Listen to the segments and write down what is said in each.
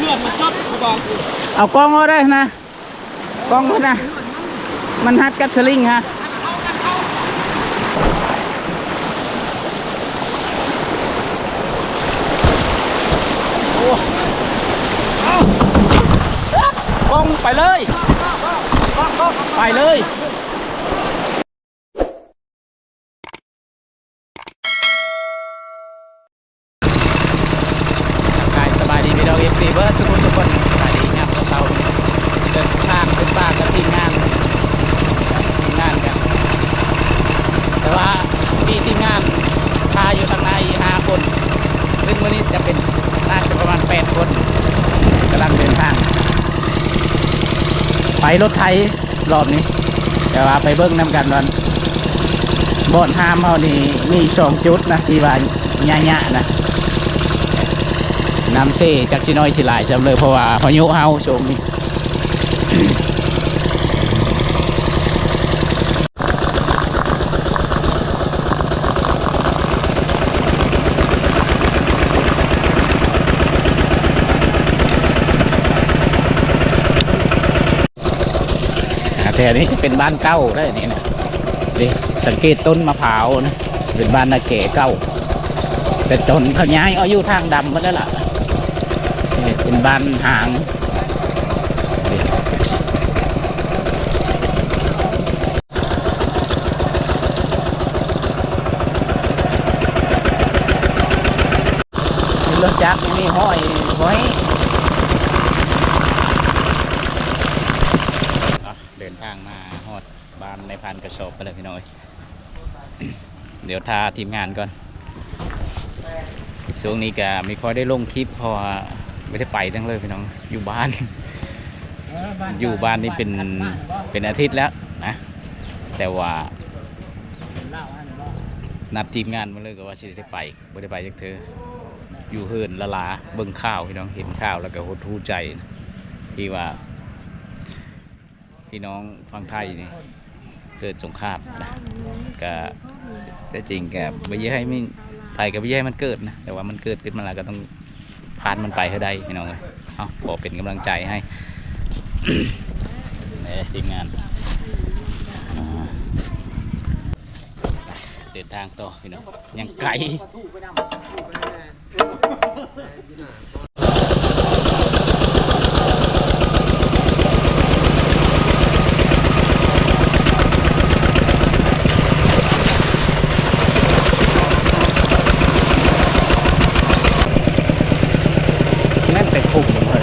เฮือนมันจดกูบอกเอากล้องเอาได้นะกล้องเขานะ มันฮัดกับสลิงฮะโอ้เอากล้องไปเลย ไปเลยกายสบายดีพี่น้องเอฟซีเบิร์ดทุกคนทุกคนสบายดีครับพวกเราเดินทางขึ้นบ้านกับทีมงานทีมงานกัน แต่ว่ามีทีมงานพาอยู่ทางในห้าคน ซึ่งวันนี้จะเป็นน่าจะประมาณแปดคนกำลังเดินทาง ไปรถไทย รอบนี้แต่ว่าไปเบิ้งน้ำกันวันบ่อนห้ามเขานี่มีสองจุดนะที่ว่าญะๆนะน้ำเซ่จากชิน้อยสิหลายจำเลยเพราะว่าพายุเฮาชมนี่ แต่อันนี้จะเป็นบ้านเก้าได้นี่นะดิสังเกตต้นมะพร้าวนะเป็นบ้านนาเก๋เก้าแต่ต้นเขาย้ายอายู่ทางดำมาแล้วล่ะเป็นบ้านหางดิมีรถจักรมีห้อยไว้ อะเดิ นทางมาฮอดบ้านในพันกระสอบไปเลยพี่น้อย เดี๋ยวทาทีมงานก่อนช่วงนี้ก็ไม่ค่อยได้ลงคลิปเพราะว่าไม่ได้ไปทั้งเลยพี่น้องอยู่บ้าน อยู่บ้านนี่เป็นเป็นอาทิตย์แล้วนะ แต่ว่านัดทีมงานมาเลยก็ว่าสิได้ไปไม่ได้ไปจากเธอ อยู่เฮินละลาเบิ่งข้าวพี่น้องเห็นข้าวแล้วก็หดหูใจนะที่ว่า พี่น้องฟังไทยนี่เกิดสงครามนะก็แต่จริงแกไม่ยให้ไม่ภัยกับไม่ยให้มันเกิดนะแต่ว่ามันเกิดขึ้นมาแล้วก็ต้องผ่านมันไปให้ได้พี่น้องเลยเอาขอเป็นกำลังใจให้เนี่ยทีมงานเดินทางต่อพี่น้องยังไกล แน่นแต่คุกเลย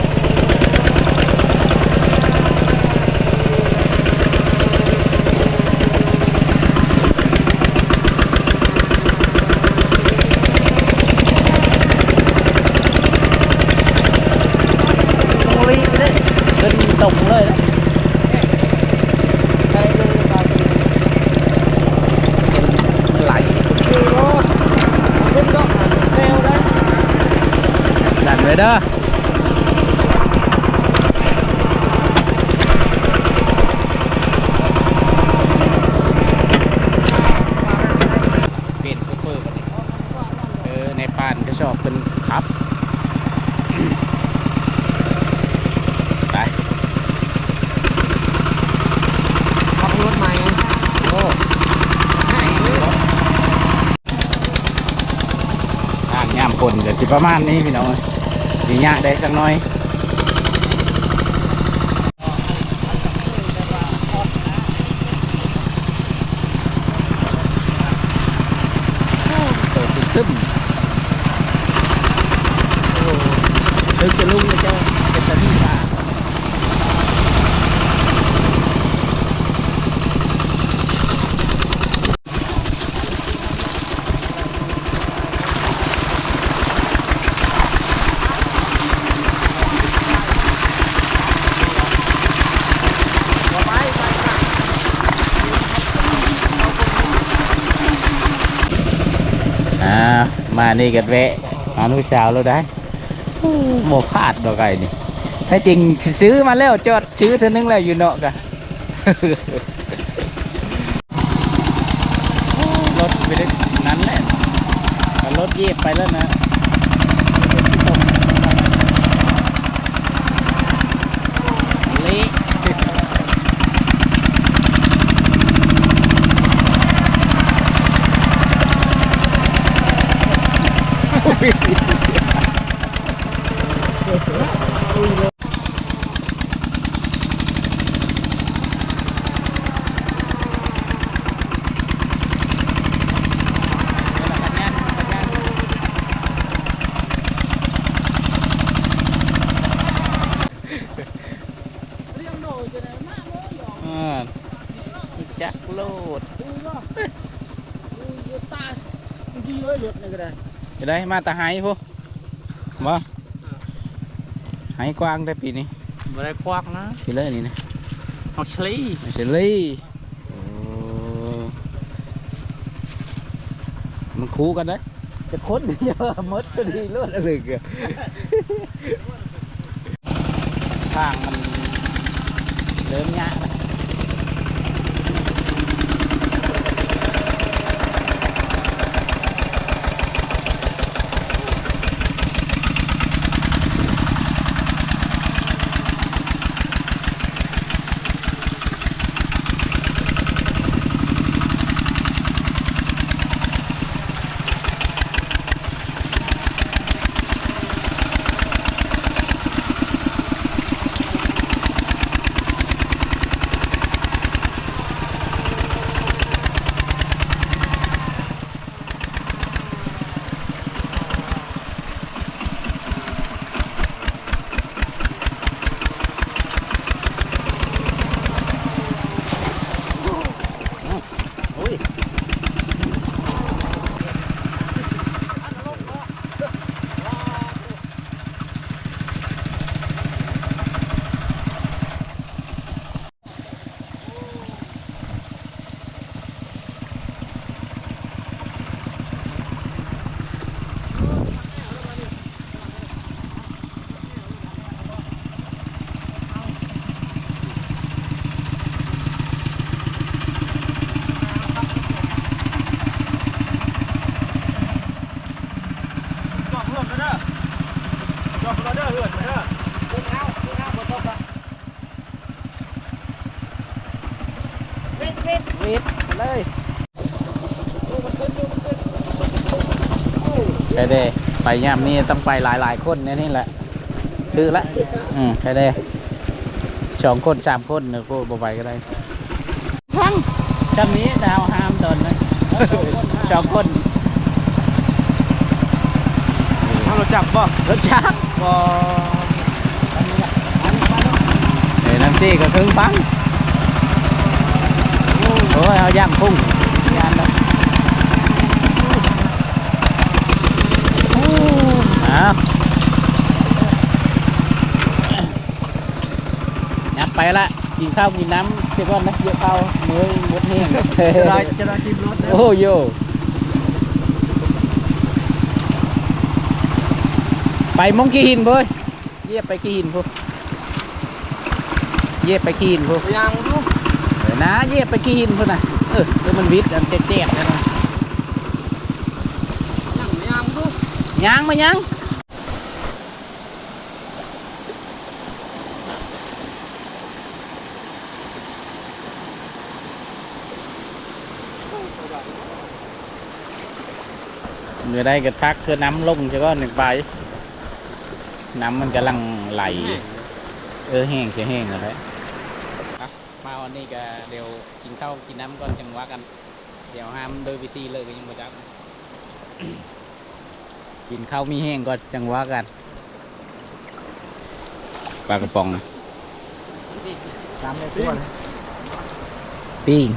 ตรงรีบเลยเดินตรงเลยนะใช่เลยครับไหลดันไว้เด้อเปลี่ยนซูเปอร์กันดิเอานก็ชอบเป็นครับไปขับรถใหม่โอ้ทางย่ามคนจะสิประมาณนี้พี่น้องดีย่างได้สักหน้อยเปิดตึ้มโอ้ตึกจะลุงเลยเจ้าเป็นตาที่ตา อ่า มานี่กันแวะมาลูกสาวเราได้โมพลาดดอกไก่นี่แท้จริงซื้อมาแล้วจอดซื้อเท่านึงแล้วอยู่เนาะกะรถไปได้นั้นแหละรถเยียบไปแล้วนะ อ่าจักโลดตาดีเลยหลุดนี่ก็ ได้จะได้มาแตาไห้พวกบ่ไห้กว้างได้ปีนี้บ่ได้ควักนะปีเลยนี่นะเอาชลีไม่ใช่เลยโอ้มันคู่กันได้จะค้นเยอะมดก็ดีเลือดอะไรกันทางมันเริ่มยากแล้ว โอ้ย วิทย์ไปเลยใครเด้ไปยามนี้ต้องไปหลายๆคนเนี่ยนี่แหละคือละอืมใครเด้สองคนสามคนเนี่ยกูบ่ไปก็ได้ฟังจำนี้ดาวห้ามตนนะสองคนเราจับบ่เดี๋ยวน้ำจี้ก็ครึ่งฟังโอ้ยเอาย่างพุ่งยานแล้วเอายับ ไปละกินข้าวกินน้ำเจ้าก้อนนะเยอะข้าวมือหมดแห้ง จะ ได้จะได้กินรถโอ้โยไปมองกี้หินเว้ยเยียบไปกี้หินพวกเยียบไปกี้หินพวกยังดูเดี๋ยวนะเยียบไปกี้หินพวกนะเออเดี๋ยวมันวิทย์อันเจ็บๆนะยังยังดูยังมายังเมื่อได้กระทักคือน้ำลงใช่ก็หนึ่งไป น้ำมันกำลังไหล เออแห้งจะแห้งอะไรมาวันนี้ก็เดี๋ยวกินข้าวกินน้ำก่อนจังหวะกัน เดี๋ยวห้ามโดยวิธีเลยก็ยังไม่จับกินข้าวมีแห้งก่อนจังหวะกันปลากระป๋องนะตามในตัวเลยปิ้ง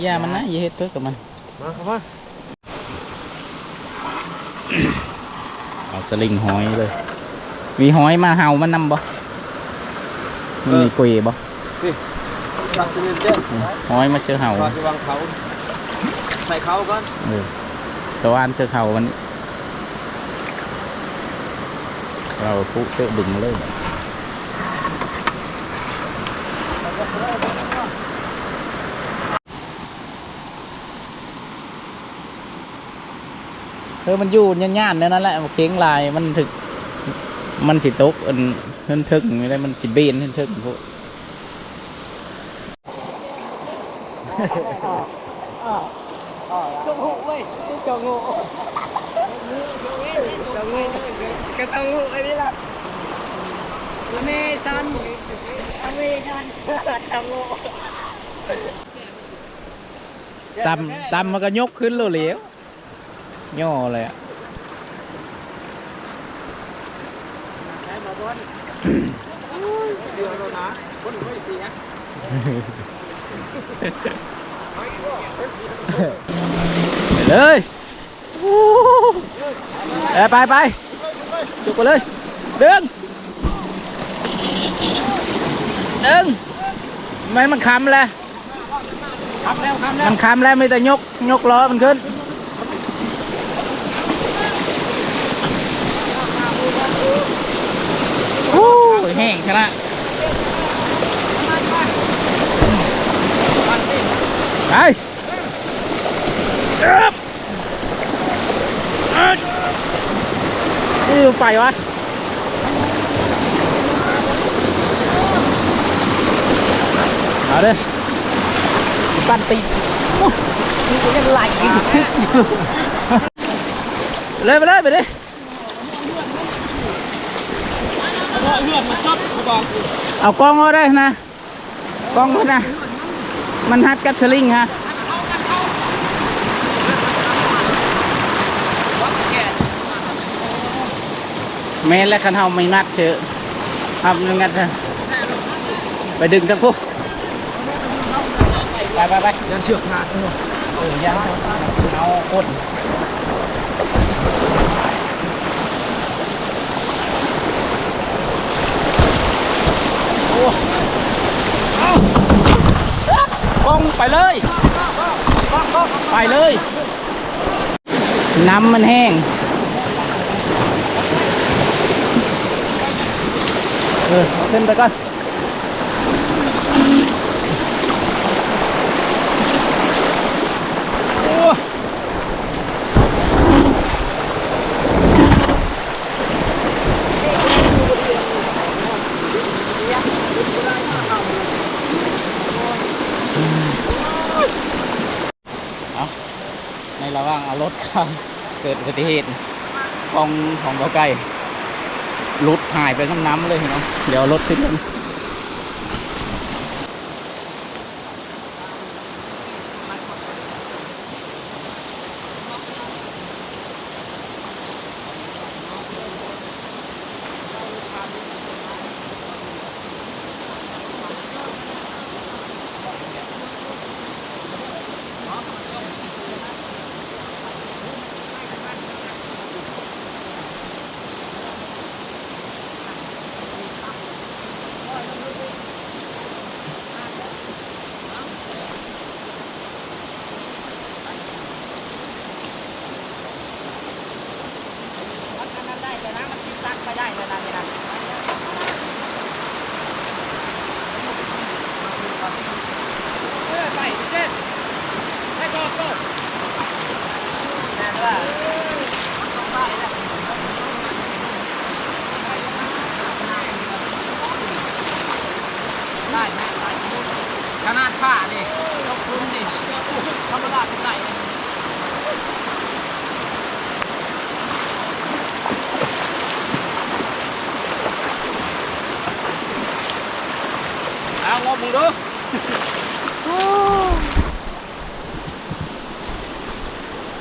อย่ามันนะอย่าเฮ็ดตัวกับมัน มาครับมาเอาสลิงหอยเลย มีหอยมาเห่ามันนำบ่มันมีกุยบ่จับจะเรียนเด้ออืมหอยมาเจอเห่าก่อนจะวางเขาใส่เขาก่อนเออตะวันเจอเห่ามันเราปุ๊เจอบึงเลยเออมันอยู่ย่านๆเนี่ยนั่นแหละเค้งลายมันถึก มันสิตกอันเฮินทึกไม่ได้มันสิเบนเฮินทึกพวกจงหูเว้ยจงหูจงหูงูกระตังงูไอ้นี่ล่ะอเมซอนอเมซอนตังงูตำตำมันก็ยกขึ้นเลยเหลวย่อเลยอะ เดือดแล้วนะคนไม่เสียไปเลยเอ้ยไปไปจุกไปเลยดึงดึงไม่มันคำเลยทำแล้วทำแล้ว มันคำแล้วไม่แต่ยก ยกล้อมันขึ้นโอ้ย แห้งขนาดไปเอิบเอิดนี่ไฟวะเอาเลยปั้นตีโอ้ยนี่ก็ยังไหลอีกเลยไปเลยไปเลย เอากล้องเอาได้นะกล้องเขานะ มันฮัดกับสลิงฮะแม่นและคันเฮาไม่มัดเชอะทำยังไงเถอะไปดึงทั้งคู่ไปไปไปยันเชือกขาดเออยังเอาคนโอ้เอากล้อง ไปเลย ไปเลย น้ำมันแห้ง เออเอาขึ้นไปก่อน โอ้เอาใน ระหว่างเอารถเข้าเกิดอุบัติเหตุของของเบาไก่รถหายไปทั้งน้ำเลยเนาะเดี๋ยวรถขึ้นได้แต่นะมันติดตั้งไปได้เลยนะนี่นะเออไปเด็ดให้โดดโดดแม่ว่าได้แม่ได้ขนาดผ้านี่ยกพื้นนี่ธรรมดาเป็นไรเนี่ย เอางบ มึงดู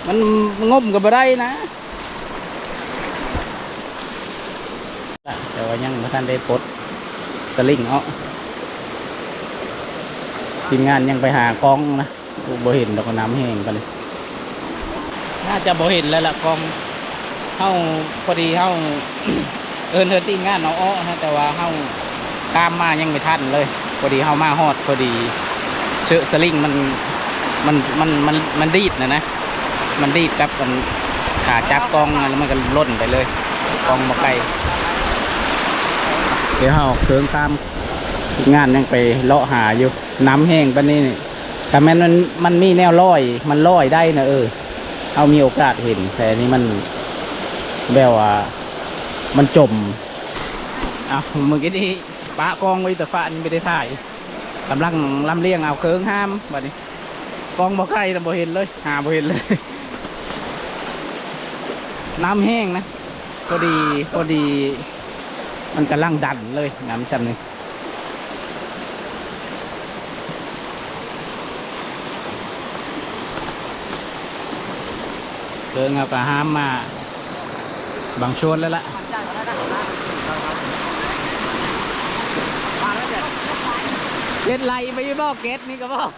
มันงมกับบ่ได้นะแต่ว่ายังไม่ทันได้ปลดสลิงเอาทีมงานยังไปหากล้องนะบ่เห็นดอกน้ำแห้งกันเลยน่าจะบ่เห็นแล้วล่ะกล้องเฮาพอดีเฮาเอินเธอทีมงานเอาอ้อนะแต่ว่าเฮาตามมายังไม่ทันเลย พอดีเฮามาฮอดพอดีเชือกสลิงมันมันมันมันมันดีดนะนะ มันดีดกับมันขาจับกล้องแล้วมันก็ล่นไปเลยกล้องมาไกลเดี๋ยวเฮาเคิงตามงานยังไปเลาะหาอยู่ น้ำแห้งปานนี้นี่แต่แม้นมันมันมีแนวลอย มันลอยได้นะเออ เอามีโอกาสเห็น แต่นี้มันแบบว่า มันจมเอาเมื่อกี้ที่ ปะกองไว้แต่ฟ้านี่ไม่ได้ถ่ายกำลังลำเลียงเอาเคิงห้ามบัดนี้กองบ่ใกล้แต่บ่เห็นเลยหาบ่เห็นเลย น้ำแห้งนะพอดีพอดี มันกำลังดันเลยน้ำชั้นนี้เดินเอากระห้ามมาบางชวนแล้วล่ะ เก็ดไรไม่บอกเก็ดนี่ก็บอก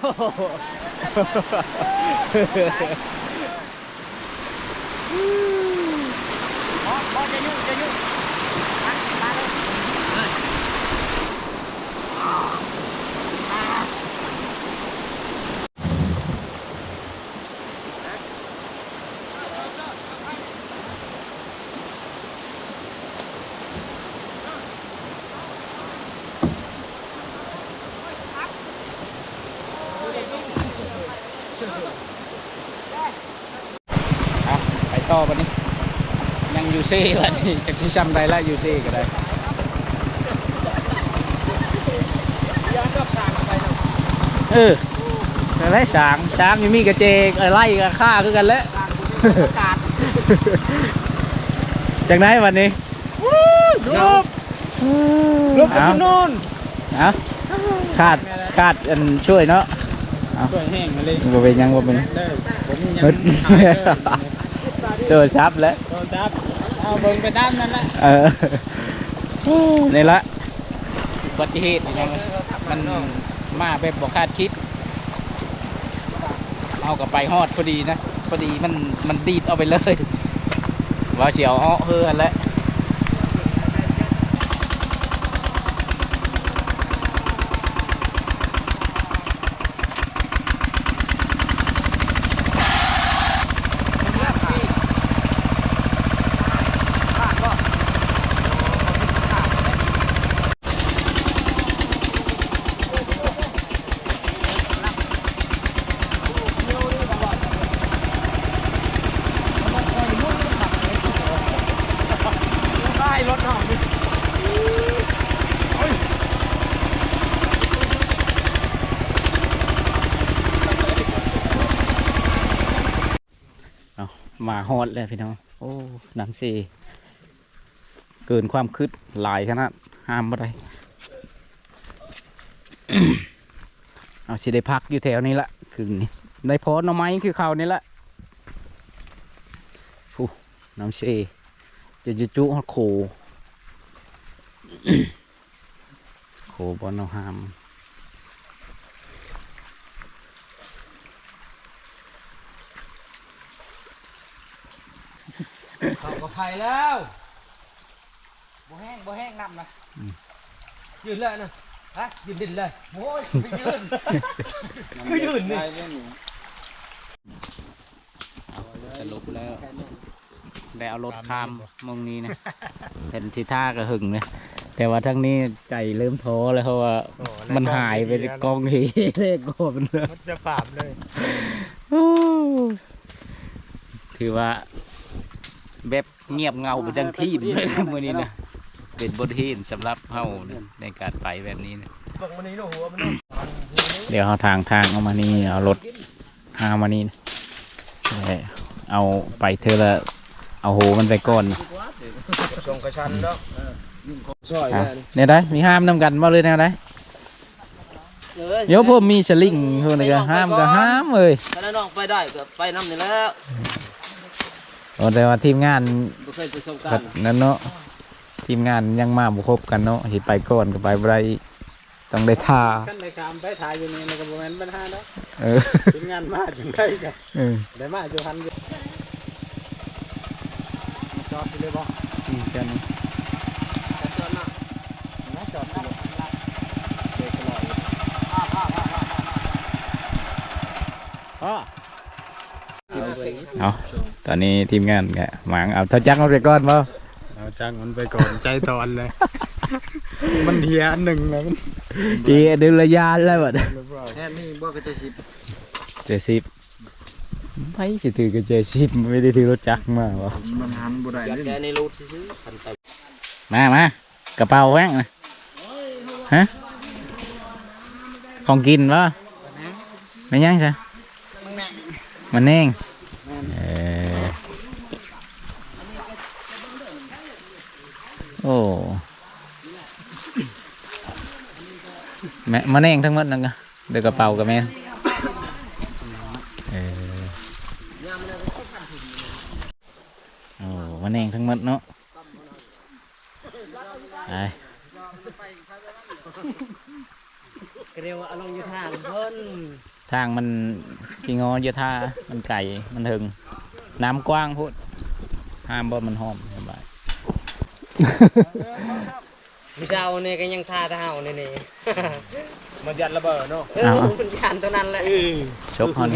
บอจะยุ่งจะยุ่ง เอาไปต่อวันนี้ ยังยู ซี่วันนี้จากที่จำได้ละยูซี่ก็ได้ย้อนรอบสามไปเนาะเอออะไรช้างช้างยังมีกระเจกเออไล่กับข้าคือกันแหล้วประกาศจากไหนวันนี้รูปรูปเอาคุณนู่นเอาขาดขาดอันช่วยเนาะเอาสวยแห้งมาเลยบ่เป็นหยังบ่เป็นหยังเด้อผมยังเฮ้ยถ่ายเด้อเจอซับแล้วโดนจับ เอาเบิ่งไปด้านนั้นแหละเออนี่ละอุบัติเหตุยังมันมาแบบบอกคาดคิด เอากลับไปฮอดพอดีนะ พอดีมันมันดีดเอาไปเลยว่าเสียวอ้อเฮือนแล้วเอา มาฮอดแล้วพี่น้อง โอ้น้ำซีเกินความคืดหลายขนาดห้ามบ่ได้เอาสิได้พักอยู่แถวนี้ละคืนนี้ได้พอนอไม้คือเขานี่ละฟูน้ำซีจะจุจุฮอดโค โคบอนเอาหาม เขาก็ภัยแล้วบ่แห้งบ่แห้งนำนะยืนเลยนะฮะยืนดินเลยโอ้ยไม่ยืนคือยืนนี่สรุปแล้วได้เอารถข้ามมงนี้นะเป็นทิท่าก็หึงนะแต่ว่าทั้งนี้ใจเริ่มท้อแล้วเพราะว่ามันหายไปในกองเฮเลขโกมันเลยมันจะปราบเลยถือว่า แบบเงียบเงาประจังที่เลยนะมื่อนี้นะเป็นบทเรียนสำหรับเฮานะในการไปแบบนี้นะบังมันนี่เนาะหัวมันเนาะเดี๋ยวเอาทางทางเอามานี่เอารถหามานี่นะเอาไปเธอละเอาโหมันไปก่อนส่งกระชันเนาะช่วยอะเนี่ยได้มีห้ามนำกันมาเลยแนวได้เดี๋ยวผมมีสลิงพวกนี้ก็ห้ามก็ห้ามเลยถ้าน้องไปได้ก็ไปน้ำนี่แล้ว โอ้แต่ว่าทีมงานบ่เคยประสบกาก็รณ์นั่นเนาะทีมงานยังมาบุครบกันเนาะเห็นไปก่อนก็ไปบ่ได้ต้องได้ท่าขั้นในการไปถ่ายอยู่นี่ในกระบวนปัญหาเนาะเออทีมงานมาจังได้กันเออได้มาจุพันอยู่จอดไปเลยบ่นี่กันจอดนะนะจอดไปเลยเด็กลอยอ๋อ เอาตอนนี้ทีมงานก็หวังเอาเท่าจักมาไปก่อนบ่เอาจ้างมันไปก่อนใจตอนเลย มันเฮียอันหนึ่งแล้วมันจีเดือนละยานแล้วบัดแค่นี้บ่ก็จะชิบเจ็ดสิบไม่สิถือกับเจ็ดสิบไม่ได้ถือรถจักรมาวะมันหันบ่ได้แค่นี้รูดซื้อพันไปมามากระเป๋าแว่งนะฮะของกินวะไม่ยังใช่มันแน่ง เออโอ้แม่มาแนงทั้งหมดนั่นกะเดือกระเป๋ากับแม่เออโอ้มาแนงทั้งหมดเนาะไป เรียกว่าอารมณ์ยุทธาเพิ่นทางมันกี่งอเยอะท่ามันไก่มันถึง น้ำกว้างพูดห้ามบ่มันหอมสบายวิชาเนี่ยก็ยังท่าเท้าเนี่ยนี่ มันยันระเบิดเนาะเออเอาเอามันยันตัวนั้นแหละชกฮอน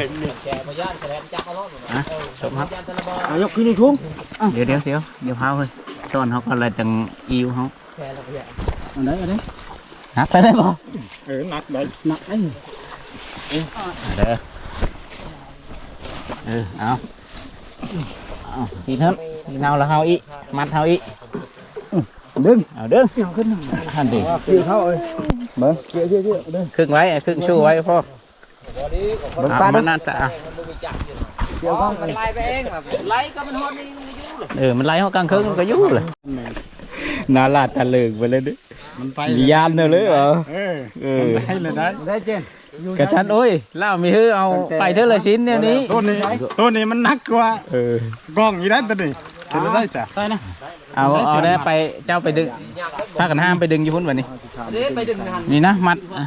แกพยานแสดงจักรรอดอะชกครับยันตัวระเบิดอายกขึ้นทุ่งเดี๋ยวเดี๋ยวเดี๋ยวเดี๋ยวเผาเลยต้นเขาก็เลยจังอิวเขาแกระเบิดอันไหนอันไหน หักไปได้บ่เออหนักเลยหนักไอ้เด้อเออเอาเอาทีเท่าทีเนาแล้วเฮาอีมัดเฮาอีดึงเอาเด้อเอาขึ้นท่านดิเกี่ยวเข้าเอ้ยเบิ้งเกี่ยวเกี่ยวเกี่ยวดึงครึ่งไว้ครึ่งชูไว้พ่อเบิ้งเอาปลามัดึนงน่าจะเอาเกี่ยวเข้ามันไล่ไปเองแบบไล่ก็มันฮอดนี่มันอยู่เลยเออมันไล่เขากลางคืนมันก็อยู่เลย นาลาดตะเลิงไปเลยดิมันไปมียานเนอะเลยเหรอเออเออมันได้เลยได้ได้เจนกระชันโอ้ยเล่ามีฮือเอาไปเท่าละชิ้นเนี่ยนี้ต้นนี้ต้นนี้มันหนักกว่าเออกล้องอีได้ตัวนี้จะได้จ้ะได้นะเอาเอาได้ไปเจ้าไปดึงถ้ากันห้ามไปดึงอยู่พุ่นวันนี้เด้ไปดึงหันนี่นะมัดอะ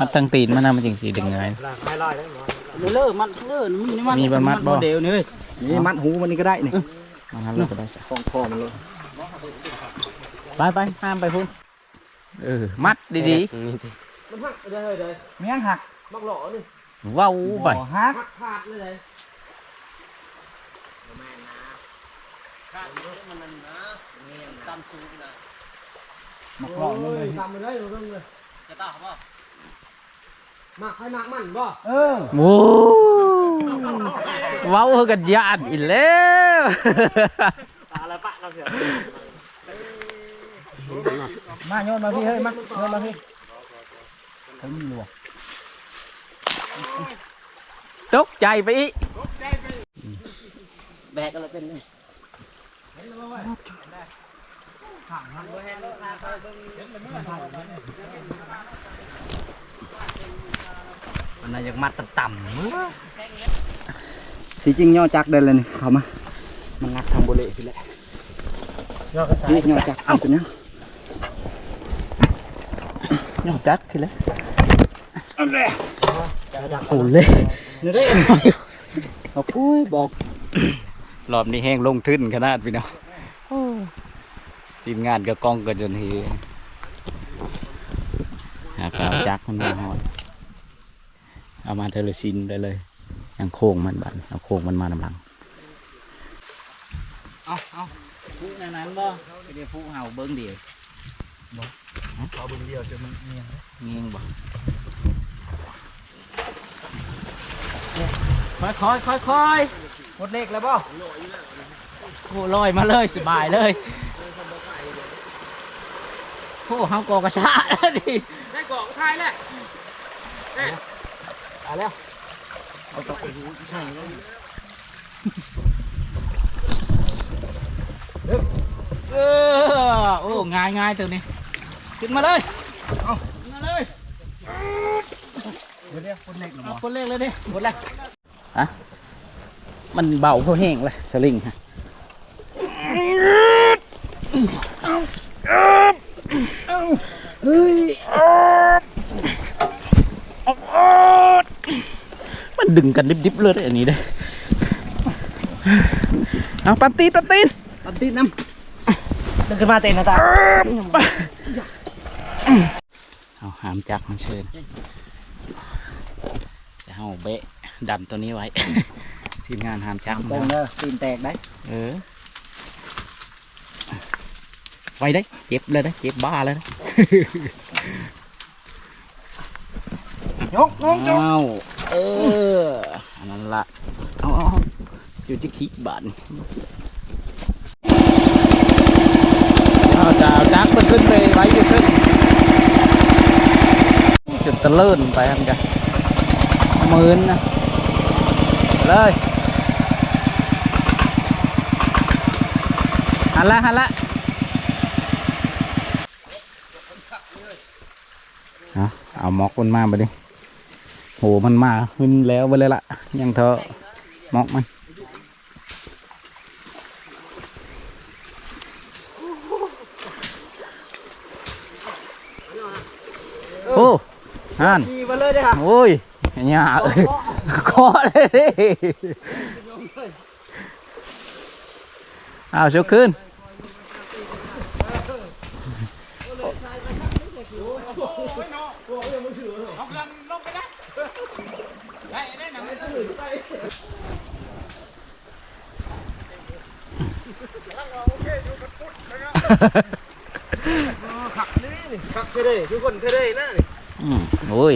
มัดตั้งตีนมันนะมันจึงสีดึงไงไม่ไล่ได้หมดเลิกมันเลิกมีนี่มันมีมันมัดบ่เดียวนี่เว้ยนี่มัดหูมันนี่ก็ได้นี่มันทำเราก็ได้สักของคอมันเลย ไปไปห้ามไปพุ่นเออมัดดีมันหักเลยเลยเมียงหักมักหล่อนี่ๆว้าวไปบ่หักหักขาดเลยเลยมักหล่อเลยทำไปเลยเรื่องเลยจะตาเขาบ่มักให้มักมันบ่เออโอ้ว้าวกันยานอีกแล้วอะไรปะเราเสีย มาโยนมาพี่เฮ้ยมาโยนมาพี่ผมหลวกตกใจไปอีกแบกกันเลยเป็นเลยมันน่าจะมัดต่ำที่จริงย่อจักได้เลยนี่เข้ามามันนักทางโบเล่พี่แหละนี่ย่อจักเอาตัวเนี้ยๆ ยอดจัดขึ้นแล้วโอ้เล่นี่ได้เอาปุ้ยบอกรอบนี้แห้งลงทึนขนาดพี่น้องทีมงานก็กล้องกันจนทีหากเอาจักมันมาหอดเอามาเทเลซินได้เลยยังโค้งมันบันเอาโค้งมันมานำหลังเอาเอาผู้ในนั้นบ่เดี๋ยวผู้เห่าเบิ้งเดียว เอาเบิ่งเดียวจะมันเมียเงียงบ่ค่อยค่อยค่อยค่อยหมดเลขแล้วบ่โอ้ลอยมาเลยสบายเลยโอ้เฮากอกระชาแล้วดิได้กล่องทายแล้วเอาแล้วเออโอ้ง่ายง่ายตัวนี้ ขึ้นมาเลยเอาขึ้นมาเลยเดี๋ยวเดี๋ยวคนเล็กหน่เอาอยคนเลขเลยดิหมดแล้วอะมันเบาเพราะแห้งเลยสลิงฮะมันดึงกันดิบๆเลยอันนี้เด้อเอาปันตีนปันตีนปันติดน้ดึงขึ้นมาเต้นนะตาเอาหามจักมาเชิญจะเอาเบะดันตัวนี้ไว้ ทีมงานหามจักำตมารงเด้อตีนแตกได้เออไว้ได้เจ็บเลยนะเจ็บบ้าเลยนะยกงงจกเอาเอออันนั้นละเอาเอาเอาอยู่ที่คิกบานเอาจะเอาจักมันขึ้นไปไว้อยู่ขึ้น จนตะเลิ่นไปครับกันมืนนะเลยหันละหันละเอาหมอกมันมาไปดิโหมันมาขึ้นแล้วไปเลยละยังเถอะหมอกมันโอ้ ฮันขี่มาเลยเด้อค่ะโอ้ยเนี่ยเอ้ยเคาะเลยดิเอาเชียวขึ้นขักนี่นี่ขักเคยได้ทุกคนเคยได้นะนี่ อืมโอ้ย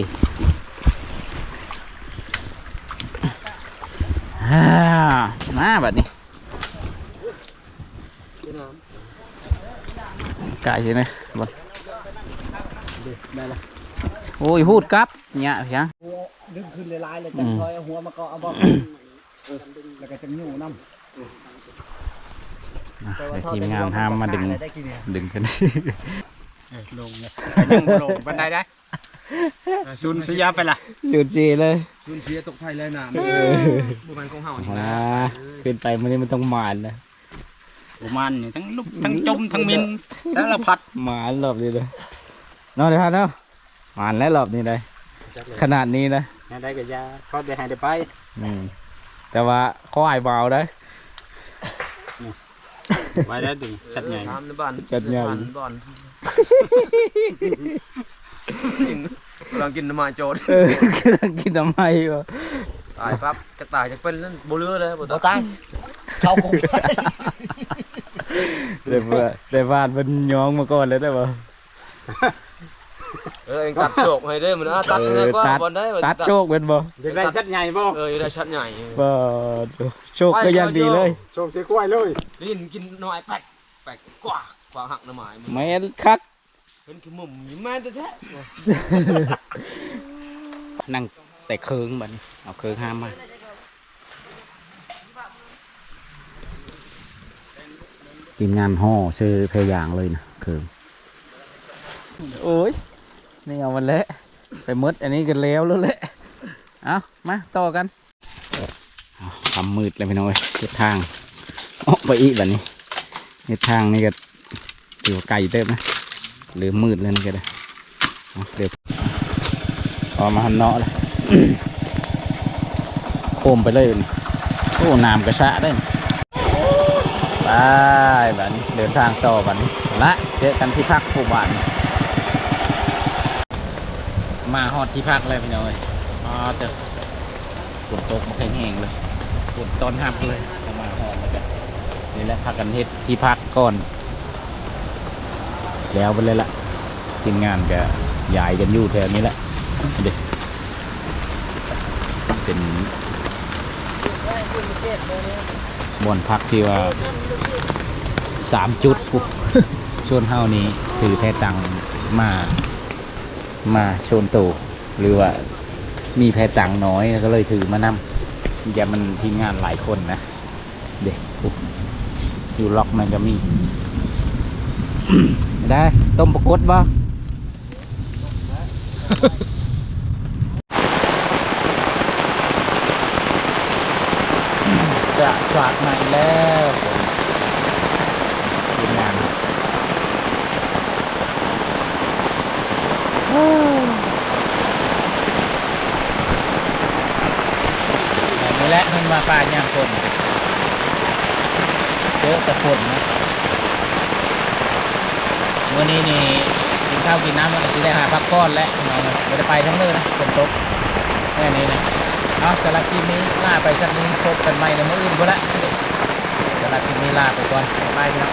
อ่ามาแบบนี้ไก่ใช่ไหมบอลได้ละโอ้ยพูดกับเนี่ยเพียงหัวดึงขึ้นหลายๆเลยจังอืมคอยเอาหัวมาเกาะเอาบ่เออแล้วก็จังอยู่นำนะเดี๋ยวทีมงานห้ามมาดึงได้กี่เนี่ยดึงขึ้นลงเลยยังบ่ลงบันไดได้ ซุนสยาไปละจุดจีเลยซุนเสียตกไทยเลยนะบ่แม่นของเฮานี่นะขึ้นไปมันนี่มันต้องหมานนะประมาณนี่ทั้งลุกทั้งจมทั้งมินสารพัดหมานรอบนี้เลยเนอนเดี๋ยวพันเนาะหมานแล้วรอบนี้เลยขนาดนี้นะได้ก็ยาเขาได้ให้ได้ไปอืมแต่ว่าข้อไอ้เบาได้ไว้ได้ดึงชัดใหญ่ตามในบ้านจัดใหญ่บ้านบ้าน กำลังกินน้ำมันโจดเออกำลังกินทำไมวะตายปั๊บจะตายจะเป็นแล้วบ่เหลือเลยบ่บ่ตายเขาคงไปเดี๋ยวว่าเดี๋ยวบ้านมันย้องมาก่อนเลยได้ปะเออเองตัดโชคให้ได้มันอะตัดเอง่ายอกว่าตัดบ่ได้ตัดโชคเป็นบ่จะได้ชัดใหญ่บ่เออได้ชัดใหญ่บ่โชคก็ยังดีเลยโชคเสียกล้วยเลยได้ยินกินหน่อยแป๊กแป๊กกว่ากว่าหักหน้ำไม้มันแม่นคัก เป็นขี้มุมอยู่แม่นแท้นั่งแต่เคืองบัดนี้เอาเคืองห้ามมาทีมงานห่อชื่อเพยางเลยนะเคืองโอ้ยนี่เอามันแล้วไปมดอันนี้กันแล้วแล้วแหละเอามาต่อกันเอาทำมืดเลยพี่น้อยเฮ็ดทางออกไปอีกแบบนี้เฮ็ดทางนี่ก็ถือว่าไกลเติมนะ หรือมืดเลยนี่ก็ได้เอาเดี๋ยวออกมาหันเนาะเลยโคมไปเลยโอ้น้ำกระชะได้ไปบัดนี้เดินทางต่อบัดนี้ละเจอกันที่พักผู้บ้านมาฮอดที่พักเลยพี่น้อยอ๋อเจอฝนตกมาแห้งๆเลยฝนตอนหับเลยจะมาฮอดแล้วกันนี่แหละพักกันเฮ็ดที่พักก่อน แล้วไปเลยละทีมงานก็ย้ายกันอยู่แถวนี้แหละเด็กเป็นบอนพักที่ว่าสามจุดปุ๊บชวนเฮานี้ถือแพตังมา มาชนตูหรือว่ามีแพตังน้อยก็เลยถือมานำอย่ามันทีมงานหลายคนนะ เด็กปุ๊บอยู่ล็อกมันก็มี ได้ต้มปรากฏบ่จะฝากใหม่แล้วผมทีมงานนี้แหละมันมาป่ายามคนเยอะแต่คนนะ วันนี้นี่กินข้าวกินน้ำแล้วจะได้หาพักก้อนแล้วมาไม่ได้ไปทั้งเลยนะฝนตกแค่นี้นะเอาสลับคลิปนี้ลาไปสักนี้พบกันใหม่ในมื้ออื่นก็แล้วสลับคลิปนี้ลาไปก่อนบ๊ายบายพี่น้อง